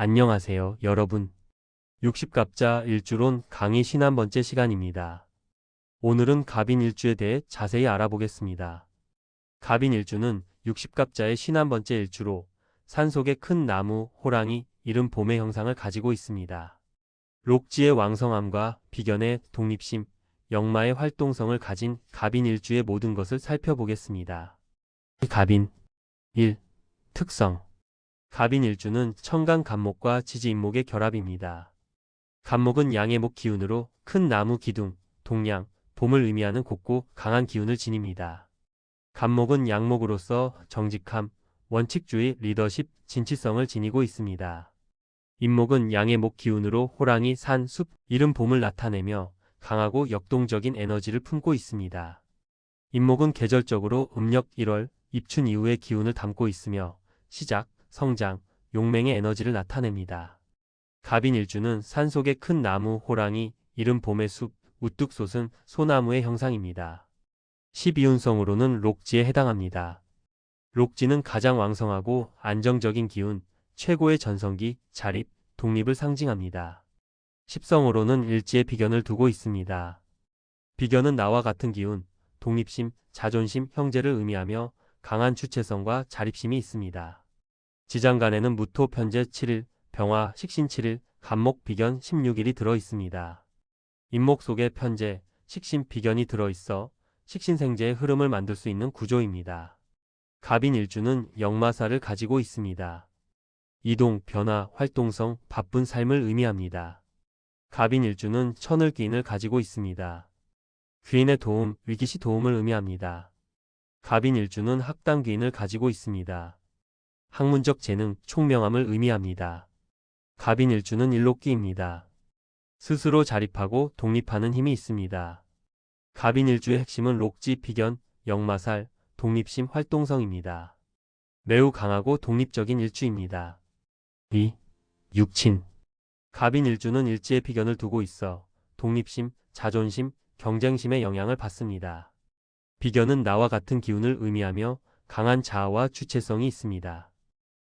안녕하세요, 여러분. 60갑자 일주론 강의 51번째 시간입니다. 오늘은 갑인 일주에 대해 자세히 알아보겠습니다. 갑인 일주는 60갑자의 51번째 일주로 산속의 큰 나무, 호랑이, 이른 봄의 형상을 가지고 있습니다. 록지의 왕성함과 비견의 독립심, 영마의 활동성을 가진 갑인 일주의 모든 것을 살펴보겠습니다. 갑인 1. 특성 갑인 일주는 청강 갑목과 지지 임목의 결합입니다. 갑목은 양의 목 기운으로 큰 나무 기둥, 동양, 봄을 의미하는 곱고 강한 기운을 지닙니다. 갑목은 양목으로서 정직함, 원칙주의, 리더십, 진취성을 지니고 있습니다. 임목은 양의 목 기운으로 호랑이, 산, 숲, 이른 봄을 나타내며 강하고 역동적인 에너지를 품고 있습니다. 임목은 계절적으로 음력 1월, 입춘 이후의 기운을 담고 있으며 시작, 성장, 용맹의 에너지를 나타냅니다. 갑인 일주는 산속의 큰 나무, 호랑이, 이른 봄의 숲, 우뚝 솟은 소나무의 형상입니다. 12운성으로는 록지에 해당합니다. 록지는 가장 왕성하고 안정적인 기운, 최고의 전성기, 자립, 독립을 상징합니다. 10성으로는 일지의 비견을 두고 있습니다. 비견은 나와 같은 기운, 독립심, 자존심, 형제를 의미하며 강한 주체성과 자립심이 있습니다. 지장간에는 무토 편제 7일, 병화 식신 7일, 간목 비견 16일이 들어 있습니다. 임목 속에 편제, 식신 비견이 들어 있어 식신생제의 흐름을 만들 수 있는 구조입니다. 갑인 일주는 역마사를 가지고 있습니다. 이동, 변화, 활동성, 바쁜 삶을 의미합니다. 갑인 일주는 천을 귀인을 가지고 있습니다. 귀인의 도움, 위기시 도움을 의미합니다. 갑인 일주는 학당 귀인을 가지고 있습니다. 학문적 재능, 총명함을 의미합니다. 갑인 일주는 일록기입니다. 스스로 자립하고 독립하는 힘이 있습니다. 갑인 일주의 핵심은 록지, 비견, 역마살, 독립심, 활동성입니다. 매우 강하고 독립적인 일주입니다. 2. 육친 갑인 일주는 일지의 비견을 두고 있어 독립심, 자존심, 경쟁심의 영향을 받습니다. 비견은 나와 같은 기운을 의미하며 강한 자아와 주체성이 있습니다.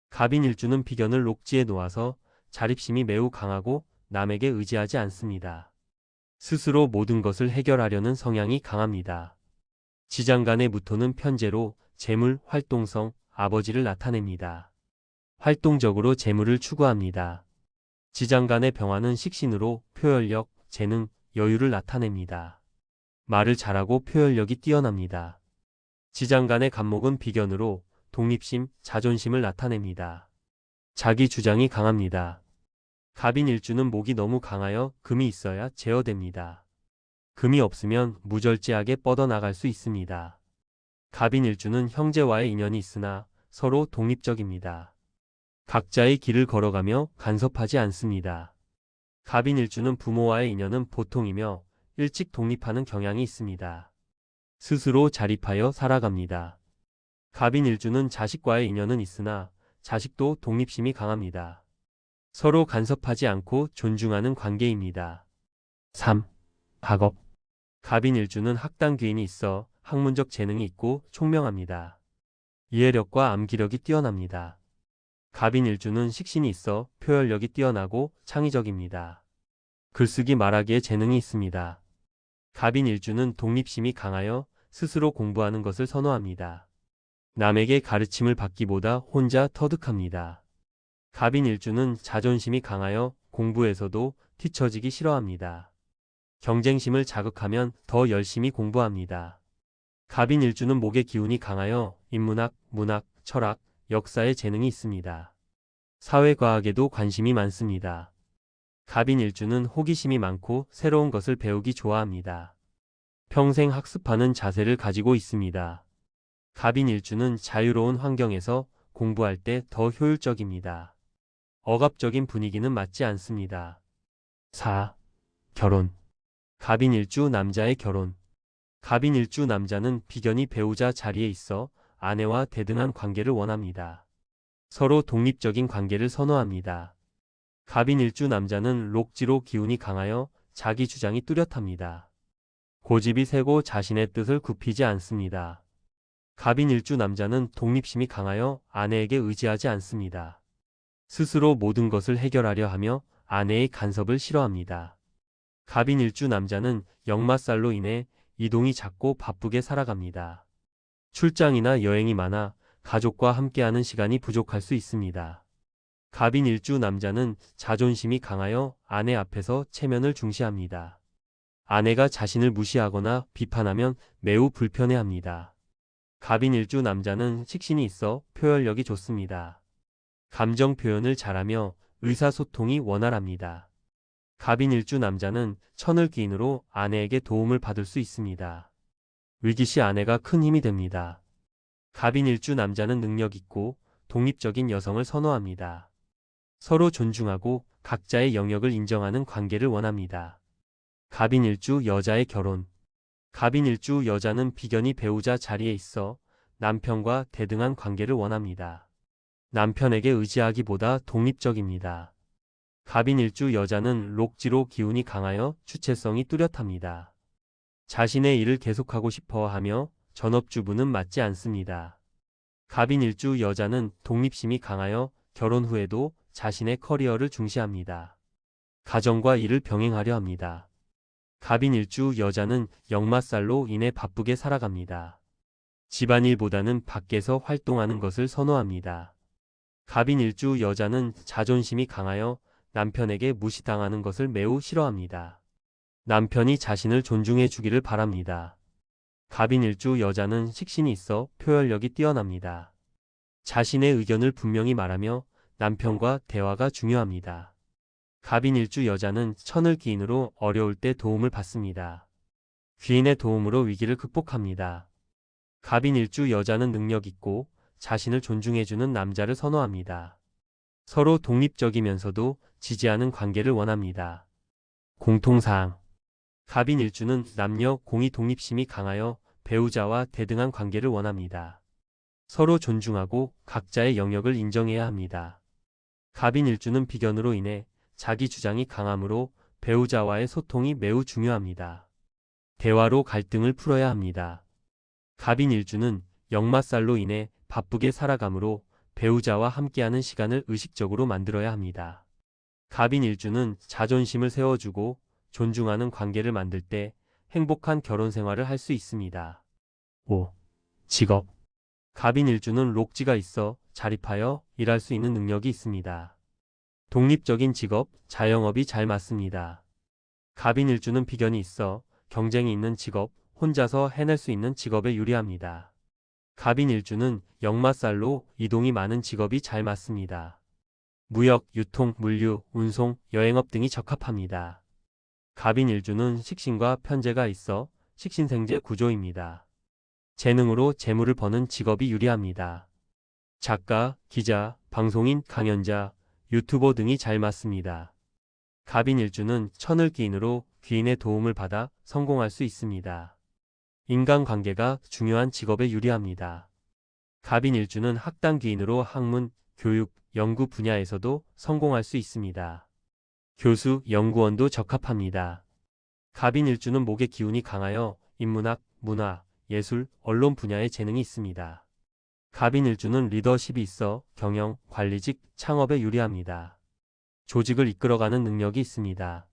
갑인 일주는 비견을 록지에 놓아서 자립심이 매우 강하고 남에게 의지하지 않습니다. 스스로 모든 것을 해결하려는 성향이 강합니다. 지장 간의 무토는 편제로 재물, 활동성, 아버지를 나타냅니다. 활동적으로 재물을 추구합니다. 지장 간의 병화는 식신으로 표현력, 재능, 여유를 나타냅니다. 말을 잘하고 표현력이 뛰어납니다. 지장 간의 간목은 비견으로 독립심, 자존심을 나타냅니다. 자기 주장이 강합니다. 갑인 일주는 목이 너무 강하여 금이 있어야 제어됩니다. 금이 없으면 무절제하게 뻗어나갈 수 있습니다. 갑인 일주는 형제와의 인연이 있으나 서로 독립적입니다. 각자의 길을 걸어가며 간섭하지 않습니다. 갑인 일주는 부모와의 인연은 보통이며 일찍 독립하는 경향이 있습니다. 스스로 자립하여 살아갑니다. 갑인 일주는 자식과의 인연은 있으나 자식도 독립심이 강합니다. 서로 간섭하지 않고 존중하는 관계입니다. 3. 학업 갑인 일주는 학당 귀인이 있어 학문적 재능이 있고 총명합니다. 이해력과 암기력이 뛰어납니다. 갑인 일주는 식신이 있어 표현력이 뛰어나고 창의적입니다. 글쓰기 말하기에 재능이 있습니다. 갑인 일주는 독립심이 강하여 스스로 공부하는 것을 선호합니다. 남에게 가르침을 받기보다 혼자 터득합니다. 갑인 일주는 자존심이 강하여 공부에서도 뒤처지기 싫어합니다. 경쟁심을 자극하면 더 열심히 공부합니다. 갑인 일주는 목의 기운이 강하여 인문학, 문학, 철학, 역사에 재능이 있습니다. 사회과학에도 관심이 많습니다. 갑인 일주는 호기심이 많고 새로운 것을 배우기 좋아합니다. 평생 학습하는 자세를 가지고 있습니다. 갑인 일주는 자유로운 환경에서 공부할 때 더 효율적입니다. 억압적인 분위기는 맞지 않습니다. 4. 결혼 갑인 일주 남자의 결혼 갑인 일주 남자는 비견이 배우자 자리에 있어 아내와 대등한 관계를 원합니다. 서로 독립적인 관계를 선호합니다. 갑인 일주 남자는 록지로 기운이 강하여 자기 주장이 뚜렷합니다. 고집이 세고 자신의 뜻을 굽히지 않습니다. 갑인 일주 남자는 독립심이 강하여 아내에게 의지하지 않습니다. 스스로 모든 것을 해결하려 하며 아내의 간섭을 싫어합니다. 갑인 일주 남자는 역마살로 인해 이동이 작고 바쁘게 살아갑니다. 출장이나 여행이 많아 가족과 함께하는 시간이 부족할 수 있습니다. 갑인 일주 남자는 자존심이 강하여 아내 앞에서 체면을 중시합니다. 아내가 자신을 무시하거나 비판하면 매우 불편해합니다. 갑인 일주 남자는 식신이 있어 표현력이 좋습니다. 감정 표현을 잘하며 의사소통이 원활합니다. 갑인 일주 남자는 천을 기인으로 아내에게 도움을 받을 수 있습니다. 위기시 아내가 큰 힘이 됩니다. 갑인 일주 남자는 능력 있고 독립적인 여성을 선호합니다. 서로 존중하고 각자의 영역을 인정하는 관계를 원합니다. 갑인 일주 여자의 결혼 갑인 일주 여자는 비견이 배우자 자리에 있어 남편과 대등한 관계를 원합니다. 남편에게 의지하기보다 독립적입니다. 갑인 일주 여자는 록지로 기운이 강하여 주체성이 뚜렷합니다. 자신의 일을 계속하고 싶어 하며 전업주부는 맞지 않습니다. 갑인 일주 여자는 독립심이 강하여 결혼 후에도 자신의 커리어를 중시합니다. 가정과 일을 병행하려 합니다. 갑인 일주 여자는 역마살로 인해 바쁘게 살아갑니다. 집안일보다는 밖에서 활동하는 것을 선호합니다. 갑인 일주 여자는 자존심이 강하여 남편에게 무시당하는 것을 매우 싫어합니다. 남편이 자신을 존중해 주기를 바랍니다. 갑인 일주 여자는 식신이 있어 표현력이 뛰어납니다. 자신의 의견을 분명히 말하며 남편과 대화가 중요합니다. 갑인 일주 여자는 천을 기인으로 어려울 때 도움을 받습니다. 귀인의 도움으로 위기를 극복합니다. 갑인 일주 여자는 능력 있고 자신을 존중해주는 남자를 선호합니다. 서로 독립적이면서도 지지하는 관계를 원합니다. 공통사항 갑인 일주는 남녀 공의 독립심이 강하여 배우자와 대등한 관계를 원합니다. 서로 존중하고 각자의 영역을 인정해야 합니다. 갑인 일주는 비견으로 인해 자기 주장이 강하므로 배우자와의 소통이 매우 중요합니다. 대화로 갈등을 풀어야 합니다. 갑인 일주는 역마살로 인해 바쁘게 살아가므로 배우자와 함께하는 시간을 의식적으로 만들어야 합니다. 갑인 일주는 자존심을 세워주고 존중하는 관계를 만들 때 행복한 결혼 생활을 할 수 있습니다. 5. 직업 갑인 일주는 록지가 있어 자립하여 일할 수 있는 능력이 있습니다. 독립적인 직업, 자영업이 잘 맞습니다. 갑인 일주는 비견이 있어 경쟁이 있는 직업, 혼자서 해낼 수 있는 직업에 유리합니다. 갑인 일주는 역마살로 이동이 많은 직업이 잘 맞습니다. 무역, 유통, 물류, 운송, 여행업 등이 적합합니다. 갑인 일주는 식신과 편제가 있어 식신생재 구조입니다. 재능으로 재물을 버는 직업이 유리합니다. 작가, 기자, 방송인, 강연자, 유튜버 등이 잘 맞습니다. 갑인 일주는 천을 기인으로 귀인의 도움을 받아 성공할 수 있습니다. 인간관계가 중요한 직업에 유리합니다. 갑인 일주는 학당 귀인으로 학문, 교육, 연구 분야에서도 성공할 수 있습니다. 교수, 연구원도 적합합니다. 갑인 일주는 목의 기운이 강하여 인문학, 문화, 예술, 언론 분야에 재능이 있습니다. 갑인 일주는 리더십이 있어 경영, 관리직, 창업에 유리합니다. 조직을 이끌어가는 능력이 있습니다.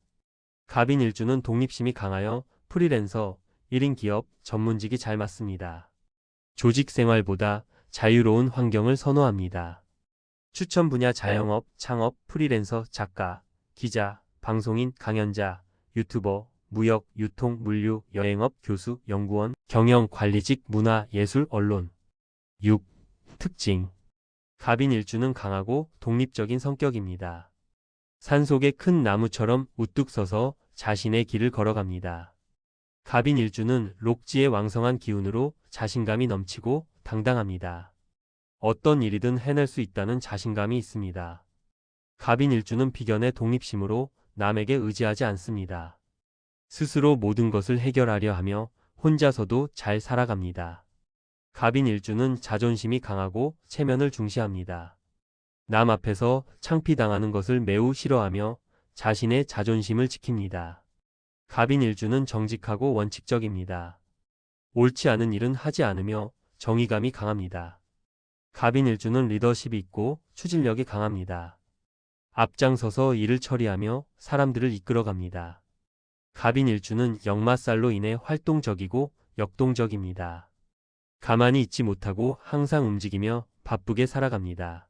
갑인 일주는 독립심이 강하여 프리랜서, 1인 기업, 전문직이 잘 맞습니다. 조직 생활보다 자유로운 환경을 선호합니다. 추천 분야 자영업, 창업, 프리랜서, 작가, 기자, 방송인, 강연자, 유튜버, 무역, 유통, 물류, 여행업, 교수, 연구원, 경영, 관리직, 문화, 예술, 언론. 6. 특징 갑인 일주는 강하고 독립적인 성격입니다. 산속의 큰 나무처럼 우뚝 서서 자신의 길을 걸어갑니다. 갑인 일주는 록지의 왕성한 기운으로 자신감이 넘치고 당당합니다. 어떤 일이든 해낼 수 있다는 자신감이 있습니다. 갑인 일주는 비견의 독립심으로 남에게 의지하지 않습니다. 스스로 모든 것을 해결하려 하며 혼자서도 잘 살아갑니다. 갑인 일주는 자존심이 강하고 체면을 중시합니다. 남 앞에서 창피당하는 것을 매우 싫어하며 자신의 자존심을 지킵니다. 갑인 일주는 정직하고 원칙적입니다. 옳지 않은 일은 하지 않으며 정의감이 강합니다. 갑인 일주는 리더십이 있고 추진력이 강합니다. 앞장서서 일을 처리하며 사람들을 이끌어갑니다. 갑인 일주는 역마살로 인해 활동적이고 역동적입니다. 가만히 있지 못하고 항상 움직이며 바쁘게 살아갑니다.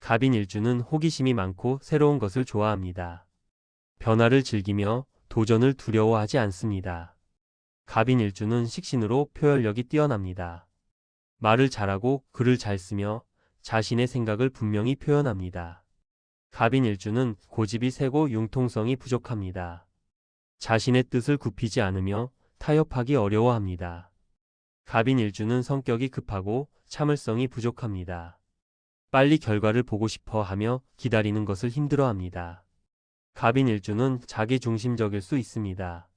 갑인 일주는 호기심이 많고 새로운 것을 좋아합니다. 변화를 즐기며 도전을 두려워하지 않습니다. 갑인 일주는 식신으로 표현력이 뛰어납니다. 말을 잘하고 글을 잘 쓰며 자신의 생각을 분명히 표현합니다. 갑인 일주는 고집이 세고 융통성이 부족합니다. 자신의 뜻을 굽히지 않으며 타협하기 어려워합니다. 갑인 일주는 성격이 급하고 참을성이 부족합니다. 빨리 결과를 보고 싶어 하며 기다리는 것을 힘들어합니다. 갑인 일주는 자기 중심적일 수 있습니다.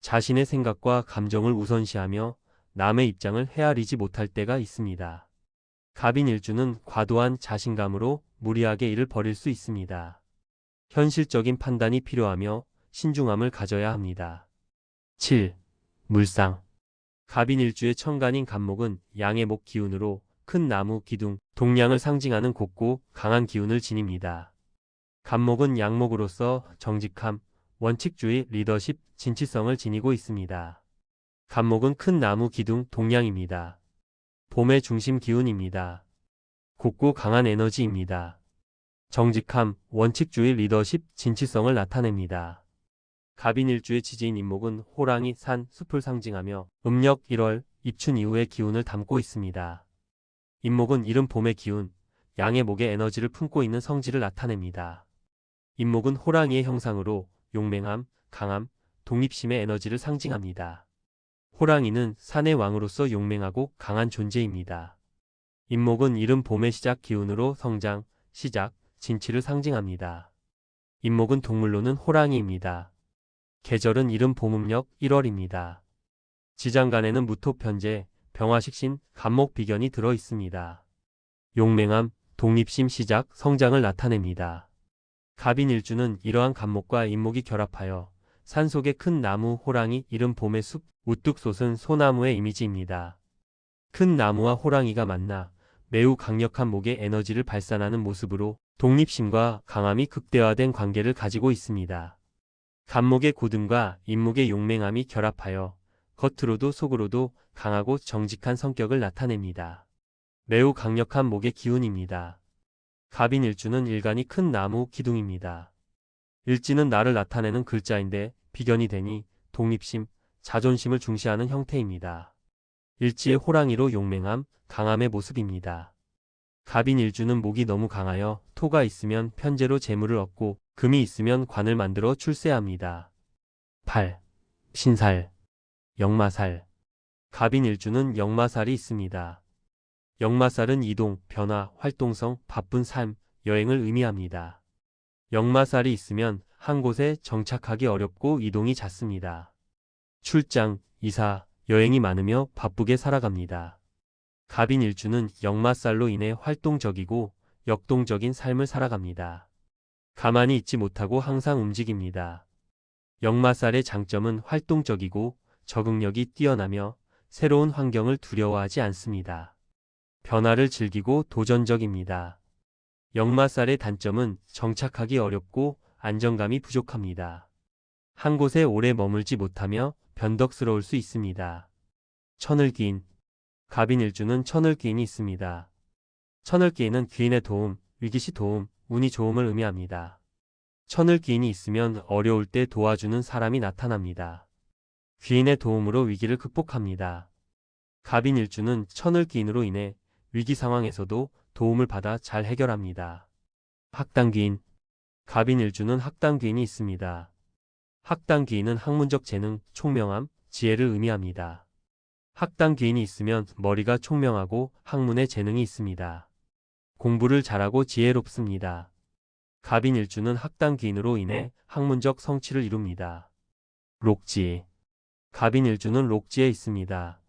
자신의 생각과 감정을 우선시하며 남의 입장을 헤아리지 못할 때가 있습니다. 갑인 일주는 과도한 자신감으로 무리하게 일을 벌일 수 있습니다. 현실적인 판단이 필요하며 신중함을 가져야 합니다. 7. 물상 갑인 일주의 천간인 갑목은 양의 목 기운으로 큰 나무, 기둥, 동량을 상징하는 곱고 강한 기운을 지닙니다. 갑목은 양목으로서 정직함, 원칙주의, 리더십, 진취성을 지니고 있습니다. 갑목은 큰 나무, 기둥, 동량입니다. 봄의 중심 기운입니다. 곱고 강한 에너지입니다. 정직함, 원칙주의, 리더십, 진취성을 나타냅니다. 갑인 일주의 지지인 인목은 호랑이, 산, 숲을 상징하며 음력 1월, 입춘 이후의 기운을 담고 있습니다. 인목은 이른 봄의 기운, 양의 목에 에너지를 품고 있는 성질을 나타냅니다. 인목은 호랑이의 형상으로 용맹함, 강함, 독립심의 에너지를 상징합니다. 호랑이는 산의 왕으로서 용맹하고 강한 존재입니다. 인목은 이른 봄의 시작 기운으로 성장, 시작, 진치를 상징합니다. 인목은 동물로는 호랑이입니다. 계절은 이른 봄음력 1월입니다. 지장간에는 무토편제, 병화식신, 간목 비견이 들어 있습니다. 용맹함, 독립심 시작, 성장을 나타냅니다. 갑인 일주는 이러한 간목과 인목이 결합하여 산속의 큰 나무, 호랑이, 이른 봄의 숲, 우뚝 솟은 소나무의 이미지입니다. 큰 나무와 호랑이가 만나 매우 강력한 목의 에너지를 발산하는 모습으로 독립심과 강함이 극대화된 관계를 가지고 있습니다. 간목의 고듬과 인목의 용맹함이 결합하여 겉으로도 속으로도 강하고 정직한 성격을 나타냅니다. 매우 강력한 목의 기운입니다. 갑인 일주는 일간이 큰 나무 기둥입니다. 일지는 나를 나타내는 글자인데 비견이 되니 독립심, 자존심을 중시하는 형태입니다. 일지의 호랑이로 용맹함, 강함의 모습입니다. 갑인 일주는 목이 너무 강하여 토가 있으면 편제로 재물을 얻고 금이 있으면 관을 만들어 출세합니다. 8. 신살 역마살 갑인 일주는 역마살이 있습니다. 역마살은 이동, 변화, 활동성, 바쁜 삶, 여행을 의미합니다. 역마살이 있으면 한 곳에 정착하기 어렵고 이동이 잦습니다. 출장, 이사, 여행이 많으며 바쁘게 살아갑니다. 갑인 일주는 역마살로 인해 활동적이고 역동적인 삶을 살아갑니다. 가만히 있지 못하고 항상 움직입니다. 역마살의 장점은 활동적이고 적응력이 뛰어나며 새로운 환경을 두려워하지 않습니다. 변화를 즐기고 도전적입니다. 역마살의 단점은 정착하기 어렵고 안정감이 부족합니다. 한 곳에 오래 머물지 못하며 변덕스러울 수 있습니다. 천을귀인 갑인 일주는 천을귀인이 있습니다. 천을귀인은 귀인의 도움, 위기시 도움, 운이 좋음을 의미합니다. 천을 귀인이 있으면 어려울 때 도와주는 사람이 나타납니다. 귀인의 도움으로 위기를 극복합니다. 갑인 일주는 천을 귀인으로 인해 위기 상황에서도 도움을 받아 잘 해결합니다. 학당 귀인 갑인 일주는 학당 귀인이 있습니다. 학당 귀인은 학문적 재능, 총명함, 지혜를 의미합니다. 학당 귀인이 있으면 머리가 총명하고 학문의 재능이 있습니다. 공부를 잘하고 지혜롭습니다. 갑인 일주는 학당 귀인으로 인해 학문적 성취를 이룹니다. 록지 갑인 일주는 록지에 있습니다.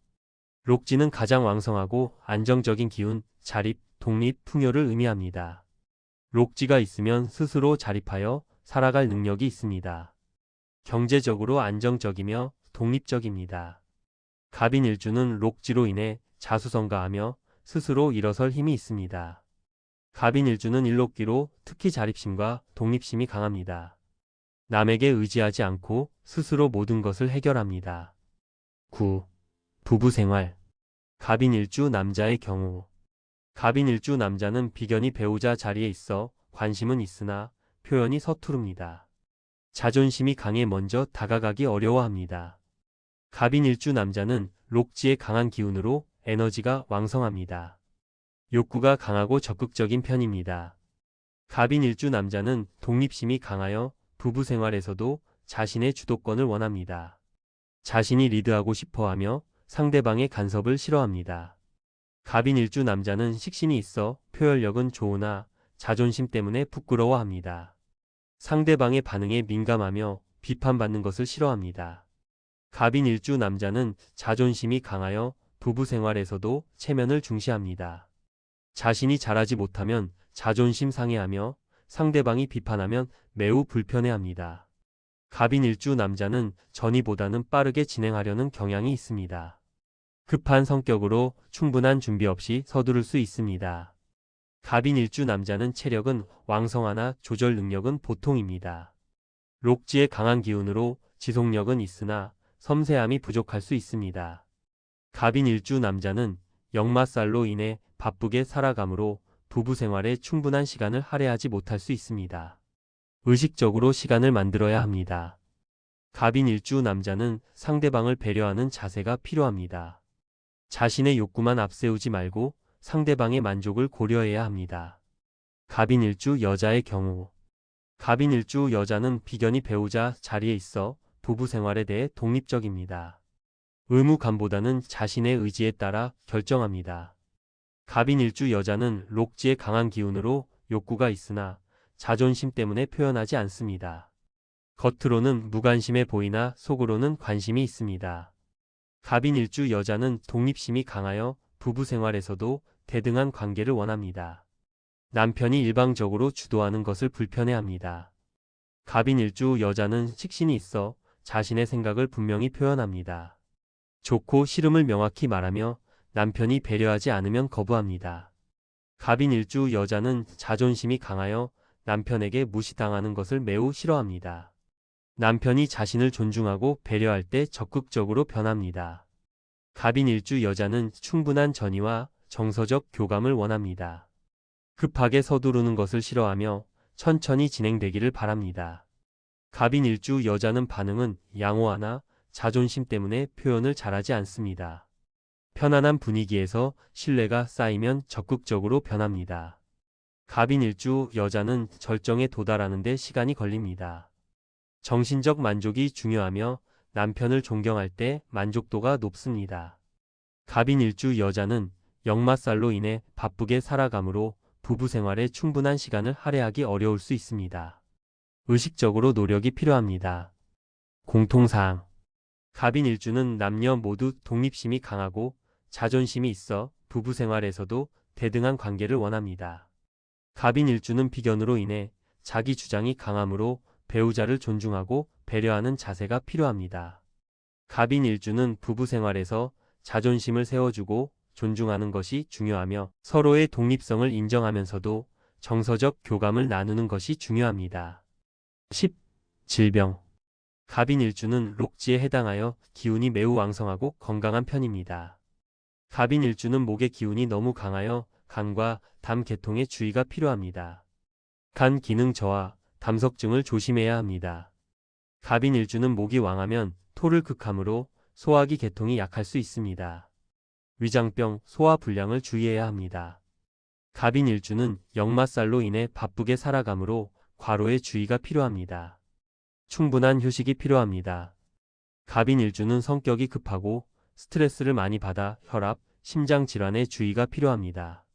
록지는 가장 왕성하고 안정적인 기운, 자립, 독립, 풍요를 의미합니다. 록지가 있으면 스스로 자립하여 살아갈 능력이 있습니다. 경제적으로 안정적이며 독립적입니다. 갑인 일주는 록지로 인해 자수성가하며 스스로 일어설 힘이 있습니다. 갑인 일주는 일록기로 특히 자립심과 독립심이 강합니다. 남에게 의지하지 않고 스스로 모든 것을 해결합니다. 9. 부부 생활. 갑인 일주 남자의 경우. 갑인 일주 남자는 비견이 배우자 자리에 있어 관심은 있으나 표현이 서투릅니다. 자존심이 강해 먼저 다가가기 어려워합니다. 갑인 일주 남자는 록지의 강한 기운으로 에너지가 왕성합니다. 욕구가 강하고 적극적인 편입니다. 갑인 일주 남자는 독립심이 강하여 부부 생활에서도 자신의 주도권을 원합니다. 자신이 리드하고 싶어 하며 상대방의 간섭을 싫어합니다. 갑인 일주 남자는 식신이 있어 표현력은 좋으나 자존심 때문에 부끄러워합니다. 상대방의 반응에 민감하며 비판받는 것을 싫어합니다. 갑인 일주 남자는 자존심이 강하여 부부 생활에서도 체면을 중시합니다. 자신이 잘하지 못하면 자존심 상해하며 상대방이 비판하면 매우 불편해합니다. 갑인 일주 남자는 전이보다는 빠르게 진행하려는 경향이 있습니다. 급한 성격으로 충분한 준비 없이 서두를 수 있습니다. 갑인 일주 남자는 체력은 왕성하나 조절 능력은 보통입니다. 록지의 강한 기운으로 지속력은 있으나 섬세함이 부족할 수 있습니다. 갑인 일주 남자는 역마살로 인해 바쁘게 살아가므로 부부 생활에 충분한 시간을 할애하지 못할 수 있습니다. 의식적으로 시간을 만들어야 합니다. 갑인 일주 남자는 상대방을 배려하는 자세가 필요합니다. 자신의 욕구만 앞세우지 말고 상대방의 만족을 고려해야 합니다. 갑인 일주 여자의 경우 갑인 일주 여자는 비견이 배우자 자리에 있어 부부 생활에 대해 독립적입니다. 의무감보다는 자신의 의지에 따라 결정합니다. 갑인 일주 여자는 록지의 강한 기운으로 욕구가 있으나 자존심 때문에 표현하지 않습니다. 겉으로는 무관심해 보이나 속으로는 관심이 있습니다. 갑인 일주 여자는 독립심이 강하여 부부 생활에서도 대등한 관계를 원합니다. 남편이 일방적으로 주도하는 것을 불편해합니다. 갑인 일주 여자는 식신이 있어 자신의 생각을 분명히 표현합니다. 좋고 싫음을 명확히 말하며 남편이 배려하지 않으면 거부합니다. 갑인 일주 여자는 자존심이 강하여 남편에게 무시당하는 것을 매우 싫어합니다. 남편이 자신을 존중하고 배려할 때 적극적으로 변합니다. 갑인 일주 여자는 충분한 전의와 정서적 교감을 원합니다. 급하게 서두르는 것을 싫어하며 천천히 진행되기를 바랍니다. 갑인 일주 여자는 반응은 양호하나 자존심 때문에 표현을 잘하지 않습니다. 편안한 분위기에서 신뢰가 쌓이면 적극적으로 변합니다. 갑인 일주 여자는 절정에 도달하는데 시간이 걸립니다. 정신적 만족이 중요하며 남편을 존경할 때 만족도가 높습니다. 갑인 일주 여자는 역마살로 인해 바쁘게 살아가므로 부부 생활에 충분한 시간을 할애하기 어려울 수 있습니다. 의식적으로 노력이 필요합니다. 공통사항 갑인 일주는 남녀 모두 독립심이 강하고 자존심이 있어 부부 생활에서도 대등한 관계를 원합니다. 갑인 일주는 비견으로 인해 자기 주장이 강하므로 배우자를 존중하고 배려하는 자세가 필요합니다. 갑인 일주는 부부 생활에서 자존심을 세워주고 존중하는 것이 중요하며 서로의 독립성을 인정하면서도 정서적 교감을 나누는 것이 중요합니다. 10. 질병 갑인 일주는 록지에 해당하여 기운이 매우 왕성하고 건강한 편입니다. 갑인 일주는 목의 기운이 너무 강하여 간과 담 계통에 주의가 필요합니다. 간 기능 저하, 담석증을 조심해야 합니다. 갑인 일주는 목이 왕하면 토를 극함으로 소화기 계통이 약할 수 있습니다. 위장병, 소화 불량을 주의해야 합니다. 갑인 일주는 역마살로 인해 바쁘게 살아가므로 과로에 주의가 필요합니다. 충분한 휴식이 필요합니다. 갑인 일주는 성격이 급하고 스트레스를 많이 받아 혈압, 심장 질환에 주의가 필요합니다.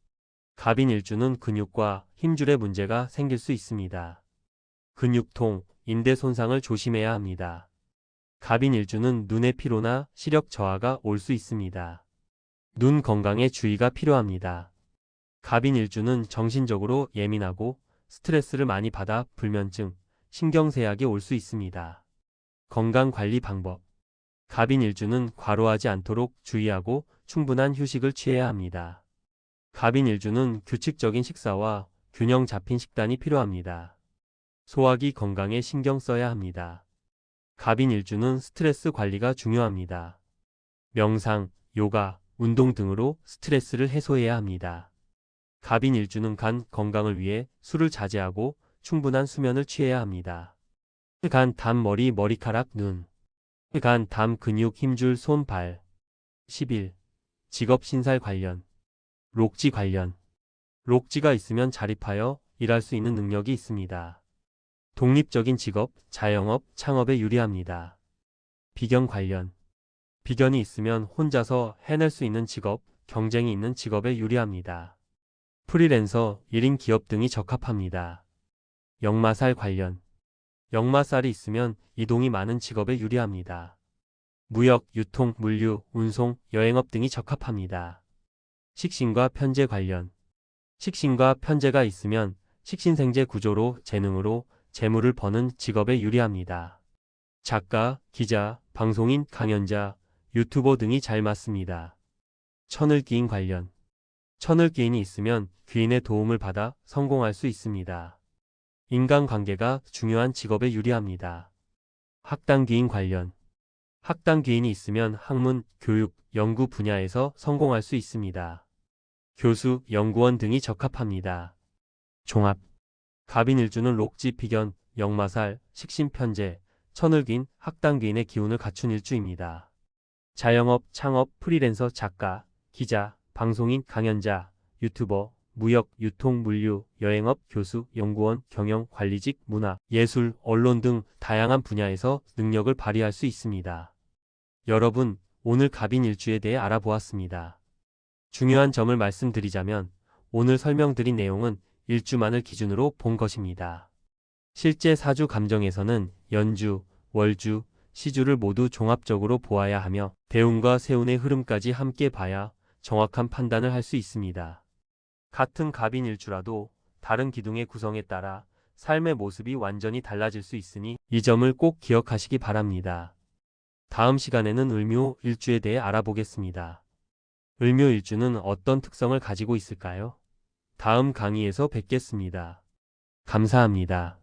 갑인 일주는 근육과 힘줄에 문제가 생길 수 있습니다. 근육통, 인대 손상을 조심해야 합니다. 갑인 일주는 눈의 피로나 시력 저하가 올 수 있습니다. 눈 건강에 주의가 필요합니다. 갑인 일주는 정신적으로 예민하고 스트레스를 많이 받아 불면증, 신경쇠약이 올 수 있습니다. 건강 관리 방법 갑인 일주는 과로하지 않도록 주의하고 충분한 휴식을 취해야 합니다. 갑인 일주는 규칙적인 식사와 균형 잡힌 식단이 필요합니다. 소화기 건강에 신경 써야 합니다. 갑인 일주는 스트레스 관리가 중요합니다. 명상, 요가, 운동 등으로 스트레스를 해소해야 합니다. 갑인 일주는 간 건강을 위해 술을 자제하고 충분한 수면을 취해야 합니다. 간, 담, 머리, 머리카락, 눈. 간, 담, 근육, 힘줄, 손, 발. 11. 직업 신살 관련. 록지 관련. 록지가 있으면 자립하여 일할 수 있는 능력이 있습니다. 독립적인 직업, 자영업, 창업에 유리합니다. 비견 관련. 비견이 있으면 혼자서 해낼 수 있는 직업, 경쟁이 있는 직업에 유리합니다. 프리랜서, 1인 기업 등이 적합합니다. 역마살 관련. 역마살이 있으면 이동이 많은 직업에 유리합니다. 무역, 유통, 물류, 운송, 여행업 등이 적합합니다. 식신과 편제 관련. 식신과 편제가 있으면 식신생재 구조로 재능으로 재물을 버는 직업에 유리합니다. 작가, 기자, 방송인, 강연자, 유튜버 등이 잘 맞습니다. 천을 기인 관련. 천을 기인이 있으면 귀인의 도움을 받아 성공할 수 있습니다. 인간관계가 중요한 직업에 유리합니다. 학당기인 관련. 학당기인이 있으면 학문, 교육, 연구 분야에서 성공할 수 있습니다. 교수, 연구원 등이 적합합니다. 종합. 갑인일주는 록지, 비견, 역마살, 식신편제, 천을긴, 학당기인의 기운을 갖춘 일주입니다. 자영업, 창업, 프리랜서, 작가, 기자, 방송인, 강연자, 유튜버, 무역, 유통, 물류, 여행업, 교수, 연구원, 경영, 관리직, 문화, 예술, 언론 등 다양한 분야에서 능력을 발휘할 수 있습니다. 여러분, 오늘 갑인 일주에 대해 알아보았습니다. 중요한 점을 말씀드리자면 오늘 설명드린 내용은 일주만을 기준으로 본 것입니다. 실제 사주 감정에서는 연주, 월주, 시주를 모두 종합적으로 보아야 하며 대운과 세운의 흐름까지 함께 봐야 정확한 판단을 할 수 있습니다. 같은 갑인 일주라도 다른 기둥의 구성에 따라 삶의 모습이 완전히 달라질 수 있으니 이 점을 꼭 기억하시기 바랍니다. 다음 시간에는 을묘 일주에 대해 알아보겠습니다. 을묘 일주는 어떤 특성을 가지고 있을까요? 다음 강의에서 뵙겠습니다. 감사합니다.